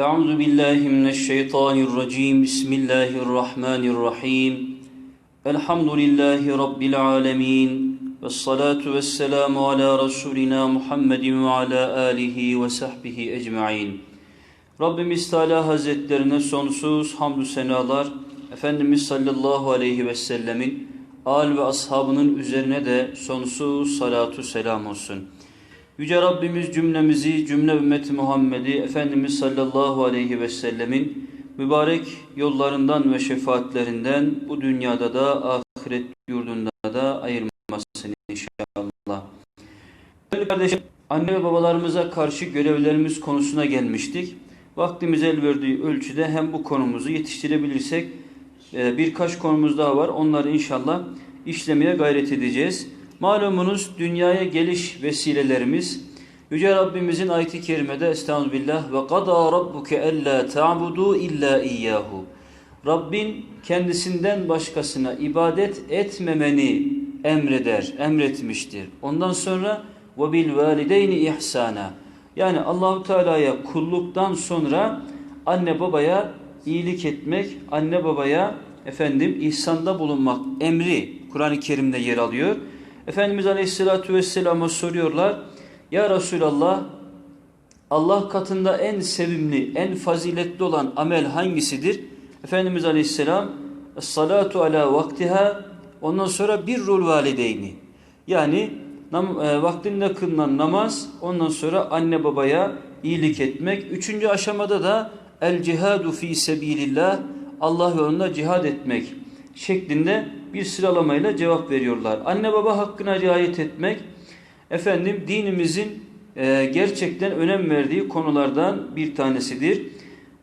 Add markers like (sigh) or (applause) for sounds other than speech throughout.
Euzu billahi mineşşeytanirracim. Bismillahirrahmanirrahim. Elhamdülillahi rabbil alamin. Ves salatu vesselamu ala rasulina Muhammedin ve ala alihi ve sahbihi ecmaîn. Rabbimiz Teala Hazretlerine sonsuz hamdü senalar, Efendimiz sallallahu aleyhi ve sellemin al ve ashabının üzerine de sonsuz salatu selam olsun.'' Yüce Rabbimiz cümlemizi, cümle ümmeti Muhammed'i Efendimiz sallallahu aleyhi ve sellemin mübarek yollarından ve şefaatlerinden bu dünyada da ahiret yurdunda da ayırmasın inşallah. Değerli kardeşim, anne ve babalarımıza karşı görevlerimiz konusuna gelmiştik. Vaktimiz el verdiği ölçüde hem bu konumuzu yetiştirebilirsek e, birkaç konumuz daha var. Onları inşallah işlemeye gayret edeceğiz. Malumunuz dünyaya geliş vesilelerimiz Yüce Rabbimizin ayeti kerimede Estağfirullah ve qada rabbuke alla ta'budu illa iyyahu. Rabbin kendisinden başkasına ibadet etmemeni emreder, emretmiştir. Ondan sonra ve bil valideyni ihsana. Yani Allahu Teala'ya kulluktan sonra anne babaya iyilik etmek, anne babaya efendim ihsanda bulunmak emri Kur'an-ı Kerim'de yer alıyor. Efendimiz Aleyhisselatü Vesselam'a soruyorlar. Ya Resulallah Allah katında en sevimli, en faziletli olan amel hangisidir? Efendimiz Aleyhisselam salatu ala vaktiha ondan sonra bir rul valideyni. Yani nam, e, vaktinde kılınan namaz ondan sonra anne babaya iyilik etmek. Üçüncü aşamada da el cihadu fi sebilillah Allah yolunda cihad etmek şeklinde bir sıralamayla cevap veriyorlar. Anne baba hakkına riayet etmek efendim dinimizin e, gerçekten önem verdiği konulardan bir tanesidir.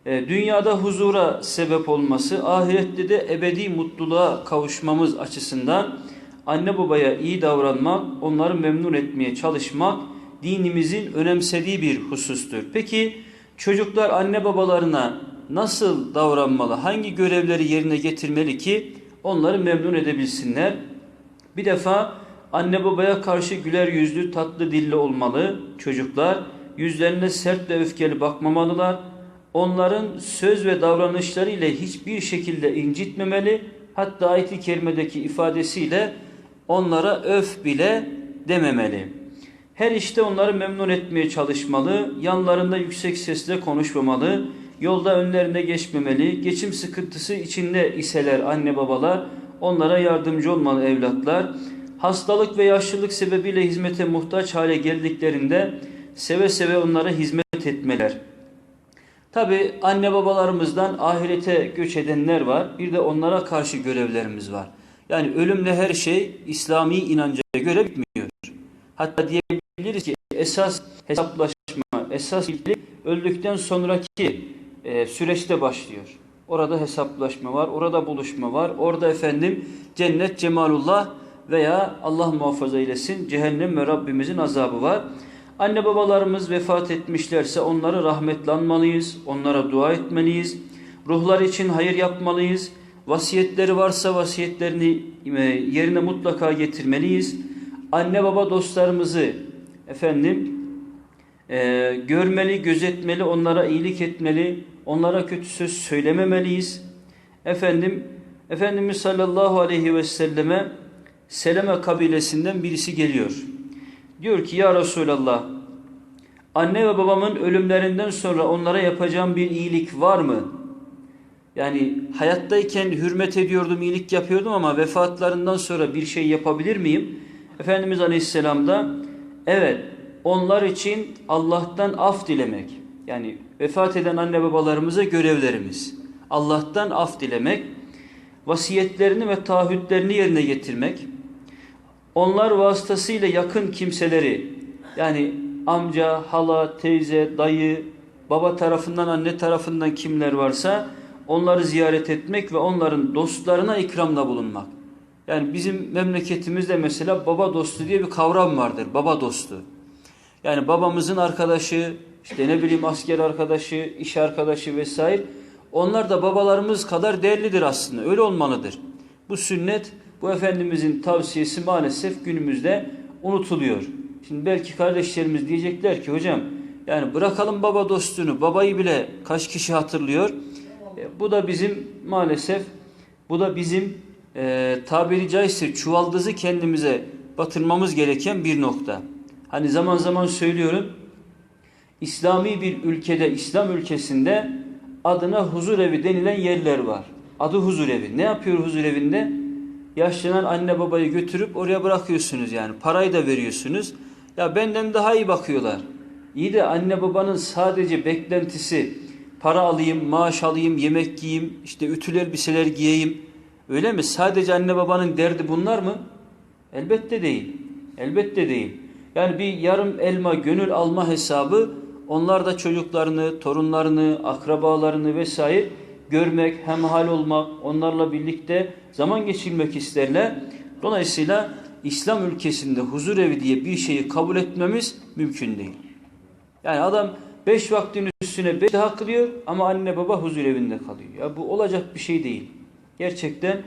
E, dünyada huzura sebep olması, ahirette de ebedi mutluluğa kavuşmamız açısından anne babaya iyi davranmak, onları memnun etmeye çalışmak dinimizin önemsediği bir husustur. Peki çocuklar anne babalarına nasıl davranmalı, hangi görevleri yerine getirmeli ki onları memnun edebilsinler? Bir defa anne babaya karşı güler yüzlü, tatlı dilli olmalı çocuklar. Yüzlerine sert ve öfkeli bakmamalılar. Onların söz ve davranışları ile hiçbir şekilde incitmemeli. Hatta ayet-i kerimedeki ifadesiyle onlara öf bile dememeli. Her işte onları memnun etmeye çalışmalı, yanlarında yüksek sesle konuşmamalı, yolda önlerine geçmemeli, geçim sıkıntısı içinde iseler anne babalar, onlara yardımcı olmalı evlatlar. Hastalık ve yaşlılık sebebiyle hizmete muhtaç hale geldiklerinde seve seve onlara hizmet etmeler. Tabi anne babalarımızdan ahirete göç edenler var, bir de onlara karşı görevlerimiz var. Yani ölümle her şey İslami inanca göre bitmiyor. Hatta diyebiliriz ki esas hesaplaşma, esas ilgili öldükten sonraki e, süreçte başlıyor. Orada hesaplaşma var, orada buluşma var. Orada efendim cennet cemalullah veya Allah muhafaza eylesin cehennem ve Rabbimizin azabı var. Anne babalarımız vefat etmişlerse onları rahmetlanmalıyız, onlara dua etmeliyiz. Ruhlar için hayır yapmalıyız. Vasiyetleri varsa vasiyetlerini e, yerine mutlaka getirmeliyiz. Anne baba dostlarımızı efendim e, görmeli, gözetmeli, onlara iyilik etmeli, onlara kötü söz söylememeliyiz. Efendim Efendimiz sallallahu aleyhi ve selleme Seleme kabilesinden birisi geliyor. Diyor ki ya Resulallah anne ve babamın ölümlerinden sonra onlara yapacağım bir iyilik var mı? Yani hayattayken hürmet ediyordum, iyilik yapıyordum ama vefatlarından sonra bir şey yapabilir miyim? Efendimiz Aleyhisselam da evet onlar için Allah'tan af dilemek. Yani vefat eden anne babalarımıza görevlerimiz. Allah'tan af dilemek, vasiyetlerini ve taahhütlerini yerine getirmek, onlar vasıtasıyla yakın kimseleri yani amca, hala, teyze, dayı, baba tarafından, anne tarafından kimler varsa onları ziyaret etmek ve onların dostlarına ikramda bulunmak. Yani bizim memleketimizde mesela baba dostu diye bir kavram vardır. Baba dostu. Yani babamızın arkadaşı, işte ne bileyim asker arkadaşı, iş arkadaşı vesaire. Onlar da babalarımız kadar değerlidir aslında. Öyle olmalıdır. Bu sünnet, bu Efendimizin tavsiyesi maalesef günümüzde unutuluyor. Şimdi belki kardeşlerimiz diyecekler ki hocam Yani bırakalım baba dostluğunu. Babayı bile kaç kişi hatırlıyor. E, bu da bizim maalesef bu da bizim e, tabiri caizse çuvaldızı kendimize batırmamız gereken bir nokta. Hani zaman zaman söylüyorum. İslami bir ülkede, İslam ülkesinde adına huzur evi denilen yerler var. Adı huzur evi. Ne yapıyor huzur evinde? Yaşlanan anne babayı götürüp oraya bırakıyorsunuz yani. Parayı da veriyorsunuz. Ya benden daha iyi bakıyorlar. İyi de anne babanın sadece beklentisi para alayım, maaş alayım, yemek yiyeyim, işte ütülü elbiseler giyeyim. Öyle mi? Sadece anne babanın derdi bunlar mı? Elbette değil. Elbette değil. Yani bir yarım elma gönül alma hesabı onlar da çocuklarını, torunlarını, akrabalarını vesaire görmek, hemhal olmak, onlarla birlikte zaman geçirmek isterler. Dolayısıyla İslam ülkesinde huzur evi diye bir şeyi kabul etmemiz mümkün değil. Yani adam beş vaktin üstüne beş daha kılıyor ama anne baba huzur evinde kalıyor. Ya bu olacak bir şey değil. Gerçekten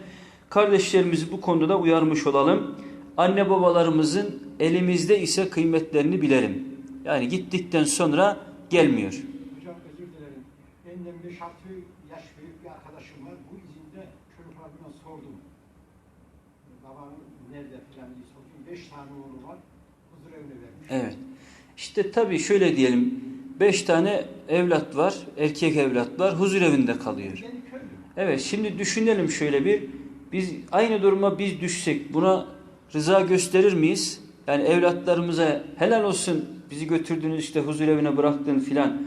kardeşlerimizi bu konuda da uyarmış olalım. Anne babalarımızın elimizde ise kıymetlerini bilelim. Yani gittikten sonra gelmiyor. Hocam özür dilerim. Benden 5-6 yaş büyük bir arkadaşım var. Bu izinde çocuklarına sordum. Babanın nerede falan diye sordum. 5 tane oğlu var. Huzur evine vermiş. Evet. İşte tabii şöyle diyelim. Beş tane evlat var. Erkek evlat var. Huzur evinde kalıyor. Evet şimdi düşünelim şöyle bir. Biz aynı duruma biz düşsek buna rıza gösterir miyiz? Yani evlatlarımıza helal olsun bizi götürdünüz işte huzur evine bıraktın filan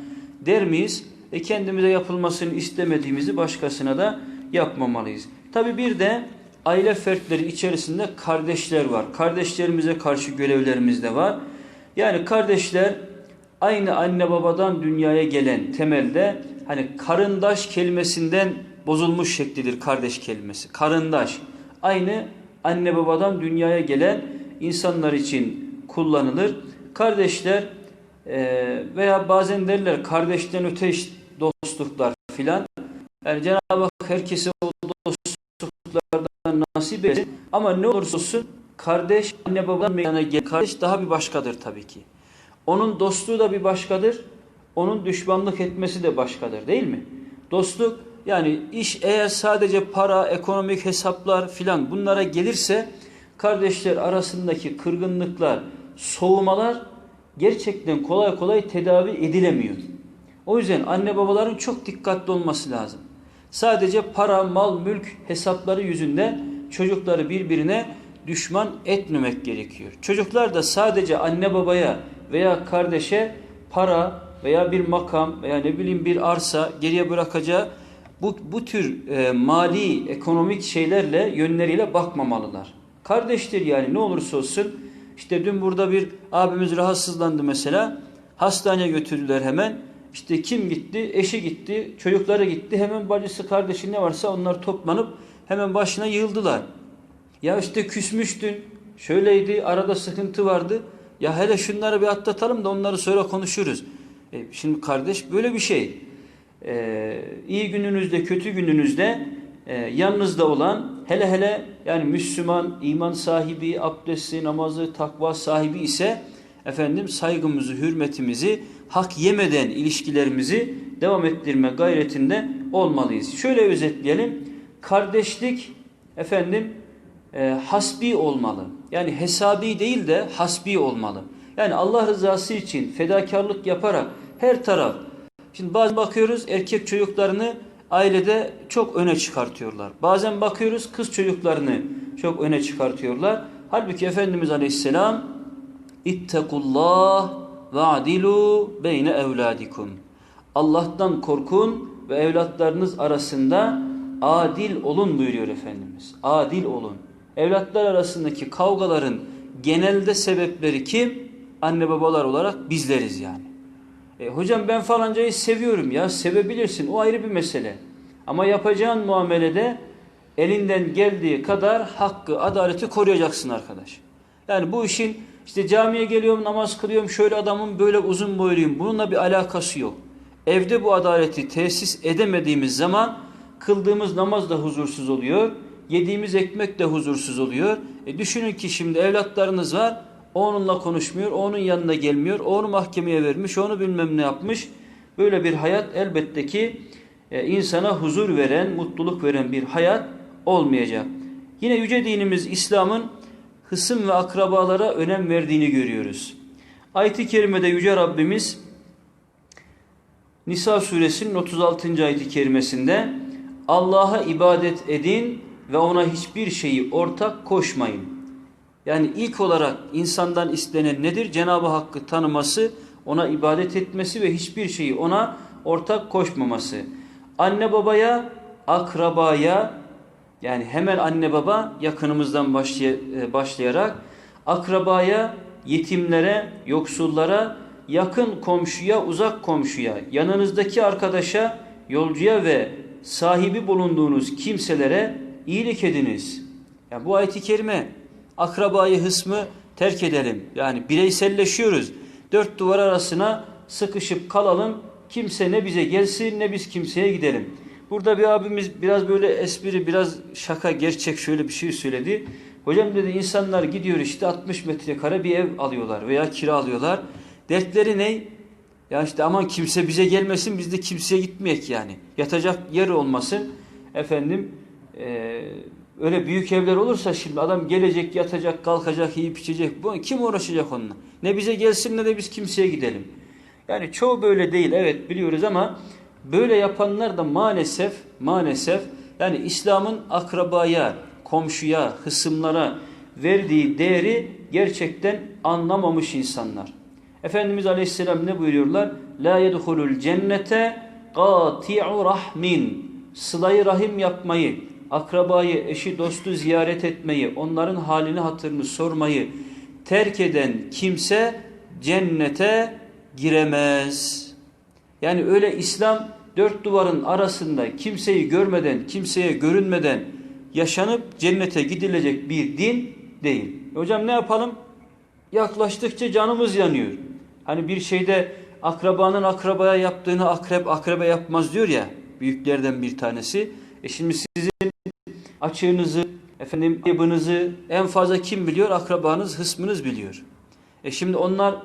der miyiz? E kendimize yapılmasını istemediğimizi başkasına da yapmamalıyız. Tabi bir de aile fertleri içerisinde kardeşler var. Kardeşlerimize karşı görevlerimiz de var. Yani kardeşler aynı anne babadan dünyaya gelen temelde hani karındaş kelimesinden bozulmuş şeklidir kardeş kelimesi. Karındaş. Aynı anne babadan dünyaya gelen insanlar için kullanılır. Kardeşler e, veya bazen derler kardeşten öte dostluklar filan. Yani Cenab-ı Hak herkese o dostluklardan nasip etsin. Ama ne olursa olsun kardeş anne babadan meydana gelen kardeş daha bir başkadır tabii ki. Onun dostluğu da bir başkadır. Onun düşmanlık etmesi de başkadır değil mi? Dostluk yani iş eğer sadece para, ekonomik hesaplar filan bunlara gelirse kardeşler arasındaki kırgınlıklar, soğumalar gerçekten kolay kolay tedavi edilemiyor. O yüzden anne babaların çok dikkatli olması lazım. Sadece para, mal, mülk hesapları yüzünden çocukları birbirine düşman etmemek gerekiyor. Çocuklar da sadece anne babaya veya kardeşe para veya bir makam veya ne bileyim bir arsa geriye bırakacağı bu, bu tür e, mali, ekonomik şeylerle, yönleriyle bakmamalılar. Kardeştir yani ne olursa olsun. İşte dün burada bir abimiz rahatsızlandı mesela. Hastaneye götürdüler hemen. İşte kim gitti? Eşi gitti, çocukları gitti. Hemen bacısı, kardeşi ne varsa onlar toplanıp hemen başına yığıldılar. Ya işte küsmüştün, şöyleydi, arada sıkıntı vardı. Ya hele şunları bir atlatalım da onları sonra konuşuruz. E, şimdi kardeş böyle bir şey. E, iyi gününüzde, kötü gününüzde e, yanınızda olan, hele hele yani Müslüman, iman sahibi, abdesti, namazı, takva sahibi ise efendim saygımızı, hürmetimizi hak yemeden ilişkilerimizi devam ettirme gayretinde olmalıyız. Şöyle özetleyelim. Kardeşlik efendim e, hasbi olmalı. Yani hesabi değil de hasbi olmalı. Yani Allah rızası için fedakarlık yaparak her taraf. Şimdi bazen bakıyoruz erkek çocuklarını ailede çok öne çıkartıyorlar. Bazen bakıyoruz kız çocuklarını çok öne çıkartıyorlar. Halbuki Efendimiz Aleyhisselam İttekullah ve adilu beyne evladikum. Allah'tan korkun ve evlatlarınız arasında adil olun buyuruyor Efendimiz. Adil olun. Evlatlar arasındaki kavgaların genelde sebepleri kim? Anne babalar olarak bizleriz yani. E, hocam ben falancayı seviyorum ya sevebilirsin o ayrı bir mesele. Ama yapacağın muamelede elinden geldiği kadar hakkı, adaleti koruyacaksın arkadaş. Yani bu işin işte camiye geliyorum, namaz kılıyorum, şöyle adamım, böyle uzun boyluyum. Bununla bir alakası yok. Evde bu adaleti tesis edemediğimiz zaman kıldığımız namaz da huzursuz oluyor. Yediğimiz ekmek de huzursuz oluyor. E düşünün ki şimdi evlatlarınız var. Onunla konuşmuyor, onun yanına gelmiyor, onu mahkemeye vermiş, onu bilmem ne yapmış. Böyle bir hayat elbette ki e, insana huzur veren, mutluluk veren bir hayat olmayacak. Yine yüce dinimiz İslam'ın hısım ve akrabalara önem verdiğini görüyoruz. Ayet-i kerimede yüce Rabbimiz Nisa suresinin 36. ayet-i kerimesinde Allah'a ibadet edin ve ona hiçbir şeyi ortak koşmayın. Yani ilk olarak insandan istenen nedir? Cenab-ı Hakk'ı tanıması, ona ibadet etmesi ve hiçbir şeyi ona ortak koşmaması. Anne babaya, akrabaya yani hemen anne baba yakınımızdan başlay başlayarak akrabaya, yetimlere, yoksullara, yakın komşuya, uzak komşuya, yanınızdaki arkadaşa, yolcuya ve sahibi bulunduğunuz kimselere iyilik ediniz. Yani bu ayet-i kerime akrabayı hısmı terk edelim. Yani bireyselleşiyoruz. Dört duvar arasına sıkışıp kalalım. Kimse ne bize gelsin ne biz kimseye gidelim. Burada bir abimiz biraz böyle espri, biraz şaka, gerçek şöyle bir şey söyledi. Hocam dedi insanlar gidiyor işte 60 metrekare bir ev alıyorlar veya kira alıyorlar. Dertleri ne? Ya işte aman kimse bize gelmesin biz de kimseye gitmeyek yani. Yatacak yer olmasın. Efendim e, öyle büyük evler olursa şimdi adam gelecek, yatacak, kalkacak, yiyip içecek. Bu, kim uğraşacak onunla? Ne bize gelsin ne de biz kimseye gidelim. Yani çoğu böyle değil evet biliyoruz ama böyle yapanlar da maalesef maalesef yani İslam'ın akrabaya, komşuya, hısımlara verdiği değeri gerçekten anlamamış insanlar. Efendimiz Aleyhisselam ne buyuruyorlar? La yedhulul cennete qati'u rahmin. Sılayı rahim yapmayı, akrabayı, eşi, dostu ziyaret etmeyi, onların halini hatırını sormayı terk eden kimse cennete giremez. Yani öyle İslam dört duvarın arasında kimseyi görmeden, kimseye görünmeden yaşanıp cennete gidilecek bir din değil. Hocam ne yapalım? Yaklaştıkça canımız yanıyor. Hani bir şeyde akrabanın akrabaya yaptığını akrep akrebe yapmaz diyor ya büyüklerden bir tanesi. E şimdi açığınızı, efendim ayıbınızı en fazla kim biliyor? Akrabanız, hısmınız biliyor. E şimdi onlar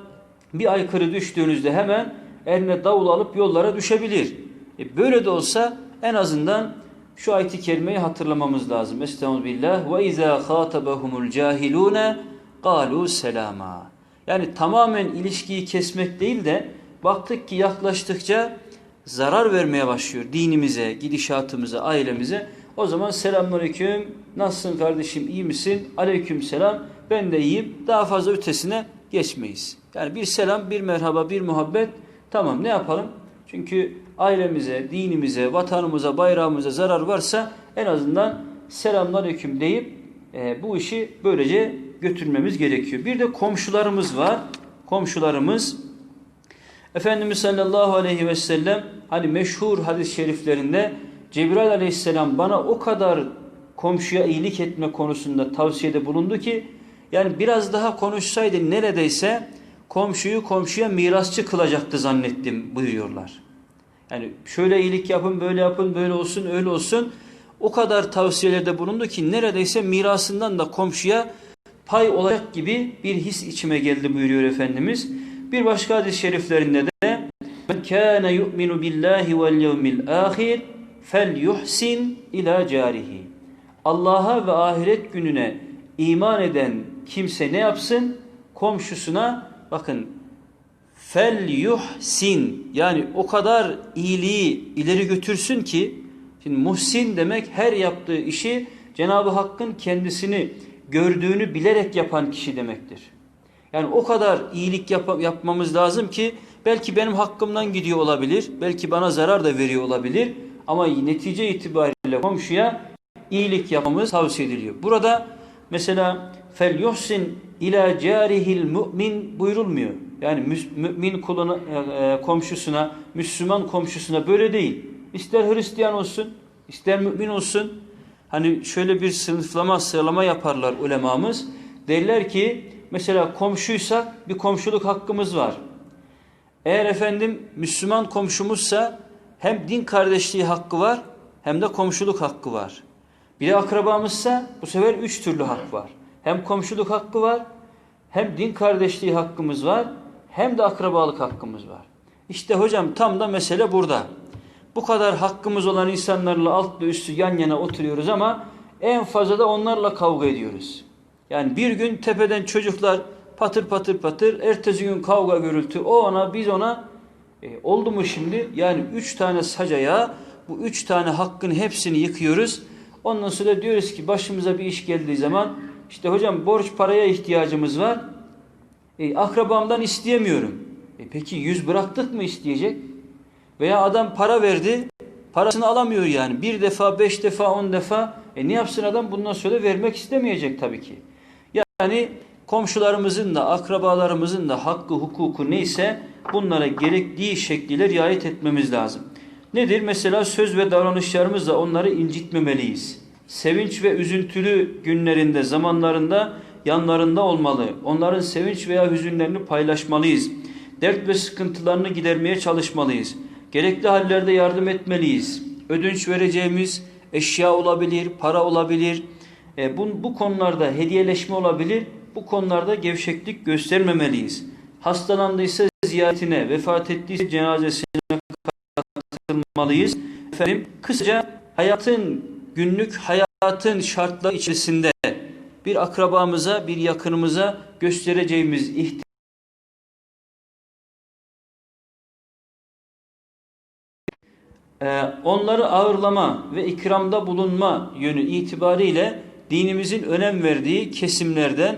bir aykırı düştüğünüzde hemen eline davul alıp yollara düşebilir. E böyle de olsa en azından şu ayeti kerimeyi hatırlamamız lazım. Estağfirullah ve izâ khâtabahumul cahilûne galu selama. Yani tamamen ilişkiyi kesmek değil de baktık ki yaklaştıkça zarar vermeye başlıyor dinimize, gidişatımıza, ailemize. O zaman selamünaleyküm, nasılsın kardeşim, iyi misin? Aleyküm selam, ben de iyiyim. Daha fazla ötesine geçmeyiz. Yani bir selam, bir merhaba, bir muhabbet. Tamam ne yapalım? Çünkü ailemize, dinimize, vatanımıza, bayrağımıza zarar varsa en azından selamünaleyküm deyip e, bu işi böylece götürmemiz gerekiyor. Bir de komşularımız var. Komşularımız Efendimiz sallallahu aleyhi ve sellem hani meşhur hadis-i şeriflerinde Cebrail aleyhisselam bana o kadar komşuya iyilik etme konusunda tavsiyede bulundu ki yani biraz daha konuşsaydı neredeyse komşuyu komşuya mirasçı kılacaktı zannettim buyuruyorlar. Yani şöyle iyilik yapın, böyle yapın, böyle olsun, öyle olsun. O kadar tavsiyelerde bulundu ki neredeyse mirasından da komşuya pay olacak gibi bir his içime geldi buyuruyor Efendimiz. Bir başka hadis-i şeriflerinde de men kana yu'minu billahi vel yevmil ahir felyuhsin ila carihi. Allah'a ve ahiret gününe iman eden kimse ne yapsın? Komşusuna bakın felyuhsin yani o kadar iyiliği ileri götürsün ki şimdi muhsin demek her yaptığı işi Cenab-ı Hakk'ın kendisini gördüğünü bilerek yapan kişi demektir. Yani o kadar iyilik yap yapmamız lazım ki belki benim hakkımdan gidiyor olabilir, belki bana zarar da veriyor olabilir ama netice itibariyle komşuya iyilik yapmamız tavsiye ediliyor. Burada mesela fel yuhsin ila carihil mu'min buyurulmuyor. Yani mümin kuluna, e, komşusuna, Müslüman komşusuna böyle değil. İster Hristiyan olsun, ister mümin olsun. Hani şöyle bir sınıflama, sıralama yaparlar ulemamız. Derler ki mesela komşuysak bir komşuluk hakkımız var. Eğer efendim Müslüman komşumuzsa hem din kardeşliği hakkı var hem de komşuluk hakkı var. Bir de akrabamızsa bu sefer üç türlü hak var. Hem komşuluk hakkı var Hem din kardeşliği hakkımız var hem de akrabalık hakkımız var. İşte hocam tam da mesele burada. Bu kadar hakkımız olan insanlarla alt ve üstü yan yana oturuyoruz ama en fazla da onlarla kavga ediyoruz. Yani bir gün tepeden çocuklar patır patır patır, ertesi gün kavga gürültü, o ona biz ona e, oldu mu şimdi? Yani üç tane sacaya bu üç tane hakkın hepsini yıkıyoruz. Ondan sonra diyoruz ki başımıza bir iş geldiği zaman işte hocam borç paraya ihtiyacımız var. E, akrabamdan isteyemiyorum. E, peki yüz bıraktık mı isteyecek? Veya adam para verdi, parasını alamıyor yani. Bir defa, beş defa, on defa. E ne yapsın adam? Bundan sonra vermek istemeyecek tabii ki. Yani komşularımızın da, akrabalarımızın da hakkı, hukuku neyse bunlara gerektiği şekliyle riayet etmemiz lazım. Nedir? Mesela söz ve davranışlarımızla onları incitmemeliyiz. Sevinç ve üzüntülü günlerinde, zamanlarında yanlarında olmalı. Onların sevinç veya hüzünlerini paylaşmalıyız. Dert ve sıkıntılarını gidermeye çalışmalıyız. Gerekli hallerde yardım etmeliyiz. Ödünç vereceğimiz eşya olabilir, para olabilir. E, bu, bu konularda hediyeleşme olabilir. Bu konularda gevşeklik göstermemeliyiz. Hastalandıysa ziyaretine, vefat ettiyse cenazesine katılmalıyız. Efendim kısaca hayatın günlük hayatın şartları içerisinde bir akrabamıza, bir yakınımıza göstereceğimiz ihtiyaç Ee, onları ağırlama ve ikramda bulunma yönü itibariyle dinimizin önem verdiği kesimlerden,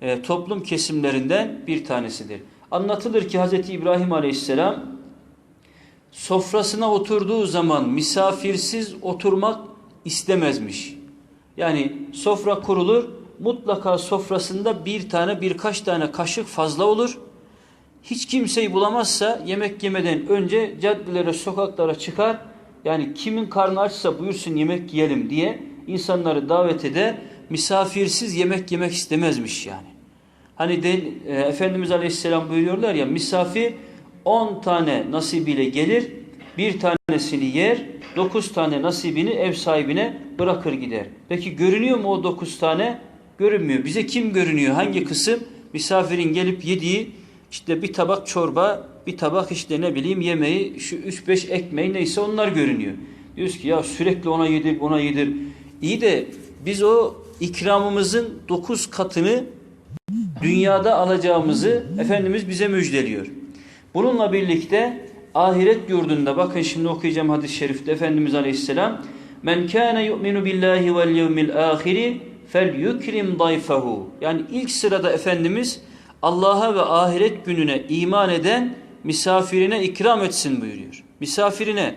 e, toplum kesimlerinden bir tanesidir. Anlatılır ki Hz. İbrahim Aleyhisselam sofrasına oturduğu zaman misafirsiz oturmak istemezmiş. Yani sofra kurulur, mutlaka sofrasında bir tane birkaç tane kaşık fazla olur. Hiç kimseyi bulamazsa yemek yemeden önce caddelere, sokaklara çıkar. Yani kimin karnı açsa buyursun yemek yiyelim diye insanları davet eder. Misafirsiz yemek yemek istemezmiş yani. Hani de, e, Efendimiz Aleyhisselam buyuruyorlar ya misafir 10 tane nasibiyle gelir, bir tanesini yer, 9 tane nasibini ev sahibine bırakır gider. Peki görünüyor mu o 9 tane? Görünmüyor. Bize kim görünüyor? Hangi kısım? Misafirin gelip yediği işte bir tabak çorba, bir tabak işte ne bileyim yemeği, şu 3-5 ekmeği neyse onlar görünüyor. Diyoruz ki ya sürekli ona yedir, ona yedir. İyi de biz o ikramımızın 9 katını dünyada alacağımızı Efendimiz bize müjdeliyor. Bununla birlikte ahiret yurdunda bakın şimdi okuyacağım hadis-i şerifte Efendimiz Aleyhisselam Men kana yu'minu billahi vel yevmil ahiri fel yukrim dayfahu. Yani ilk sırada Efendimiz Allah'a ve ahiret gününe iman eden misafirine ikram etsin buyuruyor. Misafirine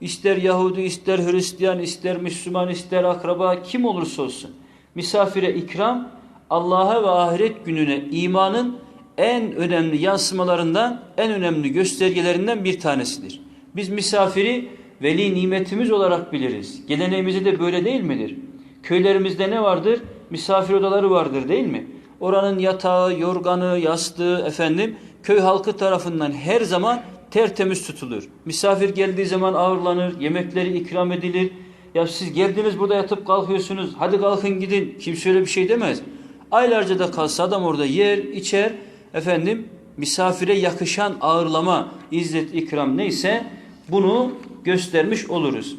ister Yahudi, ister Hristiyan, ister Müslüman, ister akraba kim olursa olsun misafire ikram Allah'a ve ahiret gününe imanın en önemli yansımalarından, en önemli göstergelerinden bir tanesidir. Biz misafiri veli nimetimiz olarak biliriz. Geleneğimizde de böyle değil midir? Köylerimizde ne vardır? Misafir odaları vardır değil mi? Oranın yatağı, yorganı, yastığı efendim köy halkı tarafından her zaman tertemiz tutulur. Misafir geldiği zaman ağırlanır, yemekleri ikram edilir. Ya siz geldiniz burada yatıp kalkıyorsunuz, hadi kalkın gidin. Kimse öyle bir şey demez. Aylarca da kalsa adam orada yer, içer, efendim misafire yakışan ağırlama, izzet, ikram neyse bunu göstermiş oluruz.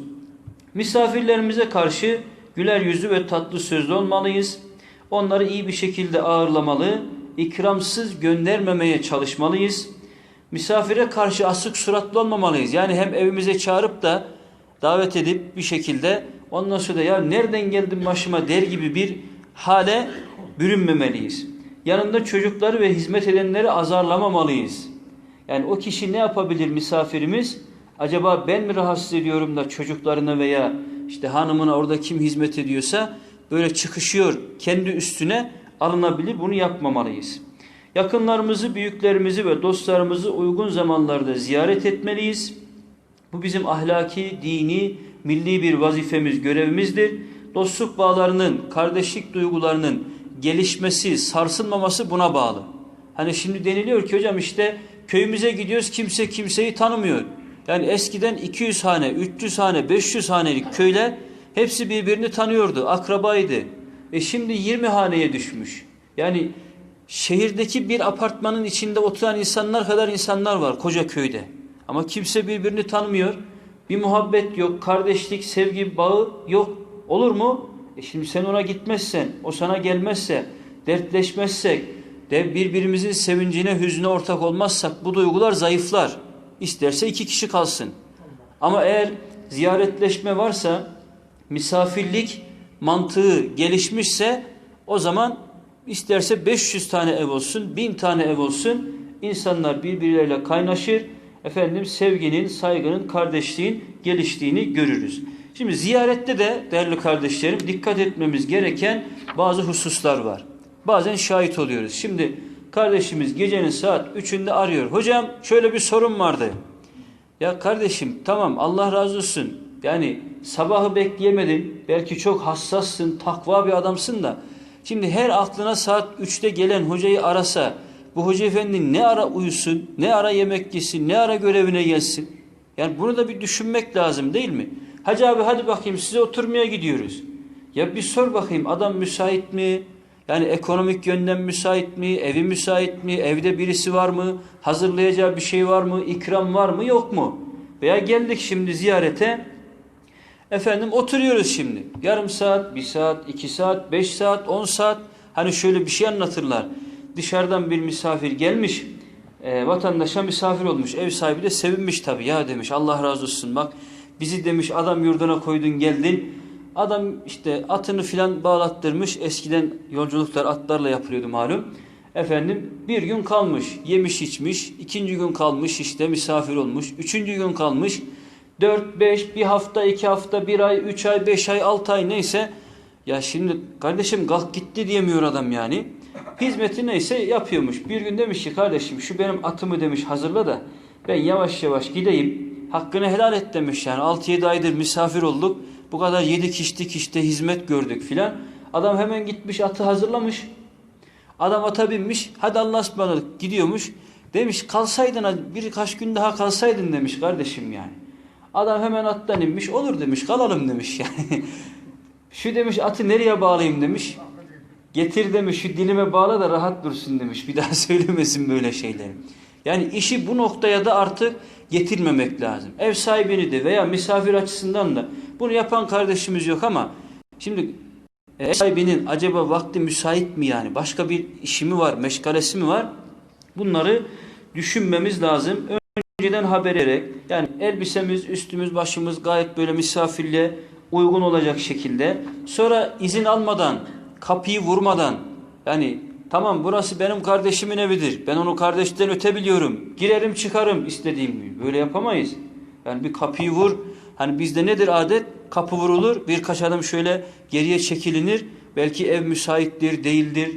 Misafirlerimize karşı güler yüzlü ve tatlı sözlü olmalıyız. Onları iyi bir şekilde ağırlamalı, ikramsız göndermemeye çalışmalıyız. Misafire karşı asık suratlı olmamalıyız. Yani hem evimize çağırıp da davet edip bir şekilde ondan sonra da ya nereden geldin başıma der gibi bir hale bürünmemeliyiz. Yanında çocukları ve hizmet edenleri azarlamamalıyız. Yani o kişi ne yapabilir misafirimiz? Acaba ben mi rahatsız ediyorum da çocuklarına veya işte hanımına orada kim hizmet ediyorsa böyle çıkışıyor kendi üstüne alınabilir. Bunu yapmamalıyız. Yakınlarımızı, büyüklerimizi ve dostlarımızı uygun zamanlarda ziyaret etmeliyiz. Bu bizim ahlaki, dini, milli bir vazifemiz, görevimizdir. Dostluk bağlarının, kardeşlik duygularının gelişmesi, sarsılmaması buna bağlı. Hani şimdi deniliyor ki hocam işte köyümüze gidiyoruz kimse kimseyi tanımıyor. Yani eskiden 200 hane, 300 hane, 500 hanelik köyler hepsi birbirini tanıyordu, akrabaydı. E şimdi 20 haneye düşmüş. Yani şehirdeki bir apartmanın içinde oturan insanlar kadar insanlar var koca köyde. Ama kimse birbirini tanımıyor. Bir muhabbet yok, kardeşlik, sevgi bağı yok. Olur mu? E şimdi sen ona gitmezsen, o sana gelmezse, dertleşmezsek, de birbirimizin sevincine, hüznüne ortak olmazsak bu duygular zayıflar. İsterse iki kişi kalsın. Ama eğer ziyaretleşme varsa, misafirlik mantığı gelişmişse o zaman isterse 500 tane ev olsun, 1000 tane ev olsun insanlar birbirleriyle kaynaşır. Efendim sevginin, saygının, kardeşliğin geliştiğini görürüz. Şimdi ziyarette de değerli kardeşlerim dikkat etmemiz gereken bazı hususlar var. Bazen şahit oluyoruz. Şimdi kardeşimiz gecenin saat 3'ünde arıyor. Hocam şöyle bir sorun vardı. Ya kardeşim tamam Allah razı olsun. Yani sabahı bekleyemedin. Belki çok hassassın, takva bir adamsın da. Şimdi her aklına saat 3'te gelen hocayı arasa bu hoca efendi ne ara uyusun, ne ara yemek yesin, ne ara görevine gelsin. Yani bunu da bir düşünmek lazım değil mi? Hacı abi hadi bakayım size oturmaya gidiyoruz. Ya bir sor bakayım adam müsait mi? Yani ekonomik yönden müsait mi? Evi müsait mi? Evde birisi var mı? Hazırlayacağı bir şey var mı? İkram var mı? Yok mu? Veya geldik şimdi ziyarete. Efendim oturuyoruz şimdi. Yarım saat, bir saat, iki saat, beş saat, on saat. Hani şöyle bir şey anlatırlar. Dışarıdan bir misafir gelmiş. E, vatandaşa misafir olmuş. Ev sahibi de sevinmiş tabii. Ya demiş Allah razı olsun bak. Bizi demiş adam yurduna koydun geldin. Adam işte atını filan bağlattırmış. Eskiden yolculuklar atlarla yapılıyordu malum. Efendim bir gün kalmış. Yemiş içmiş. ikinci gün kalmış işte misafir olmuş. Üçüncü gün kalmış. Dört, beş, bir hafta, iki hafta, bir ay, üç ay, beş ay, altı ay neyse. Ya şimdi kardeşim kalk gitti diyemiyor adam yani. Hizmeti neyse yapıyormuş. Bir gün demiş ki kardeşim şu benim atımı demiş hazırla da ben yavaş yavaş gideyim. Hakkını helal et demiş yani 6-7 aydır misafir olduk. Bu kadar yedik içtik işte hizmet gördük filan. Adam hemen gitmiş atı hazırlamış. Adam ata binmiş. Hadi Allah'a ısmarladık gidiyormuş. Demiş kalsaydın birkaç gün daha kalsaydın demiş kardeşim yani. Adam hemen attan inmiş. Olur demiş kalalım demiş yani. (laughs) şu demiş atı nereye bağlayayım demiş. Getir demiş şu dilime bağla da rahat dursun demiş. Bir daha (laughs) söylemesin böyle şeyleri. Yani işi bu noktaya da artık getirmemek lazım. Ev sahibini de veya misafir açısından da bunu yapan kardeşimiz yok ama şimdi ev sahibinin acaba vakti müsait mi yani? Başka bir işi mi var, meşgalesi mi var? Bunları düşünmemiz lazım. Önceden haber ederek yani elbisemiz, üstümüz, başımız gayet böyle misafirliğe uygun olacak şekilde. Sonra izin almadan, kapıyı vurmadan yani tamam burası benim kardeşimin evidir. Ben onu kardeşten öte biliyorum. Girerim çıkarım istediğim gibi. Böyle yapamayız. Yani bir kapıyı vur. Hani bizde nedir adet? Kapı vurulur. Birkaç adım şöyle geriye çekilinir. Belki ev müsaittir, değildir.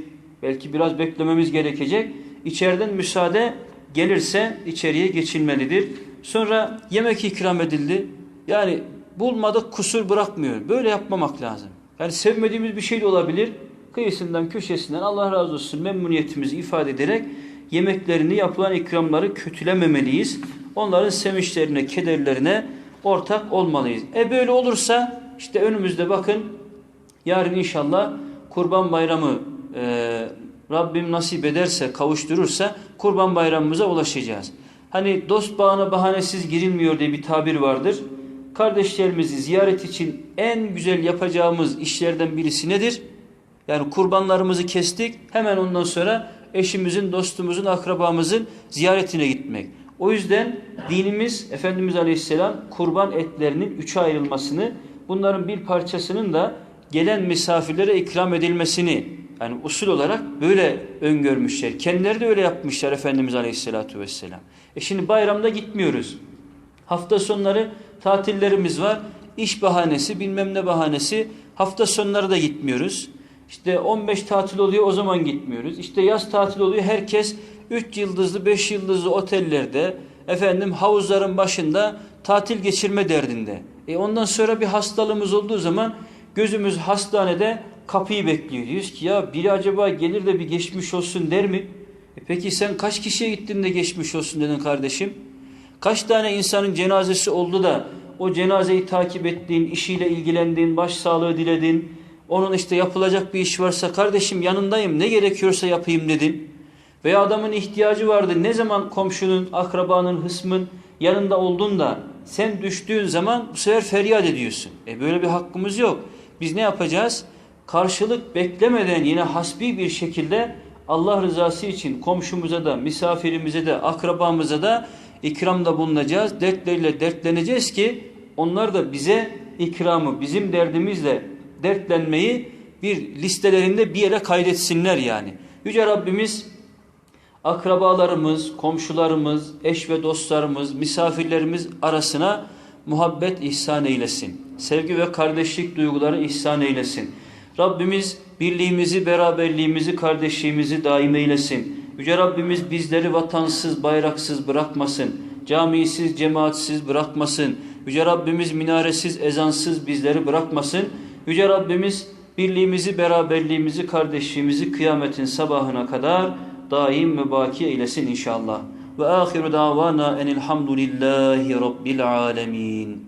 Belki biraz beklememiz gerekecek. İçeriden müsaade gelirse içeriye geçilmelidir. Sonra yemek ikram edildi. Yani bulmadık kusur bırakmıyor. Böyle yapmamak lazım. Yani sevmediğimiz bir şey de olabilir. Kıyısından köşesinden Allah razı olsun memnuniyetimizi ifade ederek yemeklerini yapılan ikramları kötülememeliyiz. Onların sevinçlerine, kederlerine ortak olmalıyız. E böyle olursa işte önümüzde bakın yarın inşallah Kurban Bayramı e, Rabbim nasip ederse, kavuşturursa Kurban Bayramımıza ulaşacağız. Hani dost bağına bahanesiz girilmiyor diye bir tabir vardır. Kardeşlerimizi ziyaret için en güzel yapacağımız işlerden birisi nedir? Yani kurbanlarımızı kestik hemen ondan sonra eşimizin, dostumuzun, akrabamızın ziyaretine gitmek. O yüzden dinimiz Efendimiz Aleyhisselam kurban etlerinin üçe ayrılmasını, bunların bir parçasının da gelen misafirlere ikram edilmesini yani usul olarak böyle öngörmüşler. Kendileri de öyle yapmışlar Efendimiz Aleyhisselatü Vesselam. E şimdi bayramda gitmiyoruz. Hafta sonları tatillerimiz var. İş bahanesi bilmem ne bahanesi hafta sonları da gitmiyoruz. İşte 15 tatil oluyor o zaman gitmiyoruz. İşte yaz tatil oluyor herkes 3 yıldızlı 5 yıldızlı otellerde efendim havuzların başında tatil geçirme derdinde. E ondan sonra bir hastalığımız olduğu zaman gözümüz hastanede kapıyı bekliyor. Diyoruz ki ya biri acaba gelir de bir geçmiş olsun der mi? E peki sen kaç kişiye gittin de geçmiş olsun dedin kardeşim? Kaç tane insanın cenazesi oldu da o cenazeyi takip ettiğin, işiyle ilgilendiğin, başsağlığı diledin, Onun işte yapılacak bir iş varsa kardeşim yanındayım ne gerekiyorsa yapayım dedin. Veya adamın ihtiyacı vardı ne zaman komşunun, akrabanın, hısmın yanında oldun da sen düştüğün zaman bu sefer feryat ediyorsun. E böyle bir hakkımız yok. Biz ne yapacağız? Karşılık beklemeden yine hasbi bir şekilde Allah rızası için komşumuza da, misafirimize de, akrabamıza da ikramda bulunacağız. Dertleriyle dertleneceğiz ki onlar da bize ikramı, bizim derdimizle dertlenmeyi bir listelerinde bir yere kaydetsinler yani. Yüce Rabbimiz akrabalarımız, komşularımız, eş ve dostlarımız, misafirlerimiz arasına muhabbet ihsan eylesin. Sevgi ve kardeşlik duyguları ihsan eylesin. Rabbimiz birliğimizi, beraberliğimizi, kardeşliğimizi daim eylesin. Yüce Rabbimiz bizleri vatansız, bayraksız bırakmasın. Camisiz, cemaatsiz bırakmasın. Yüce Rabbimiz minaresiz, ezansız bizleri bırakmasın. Yüce Rabbimiz birliğimizi, beraberliğimizi, kardeşliğimizi kıyametin sabahına kadar daim ve baki eylesin inşallah. Ve ahiru davana enilhamdülillahi rabbil alemin.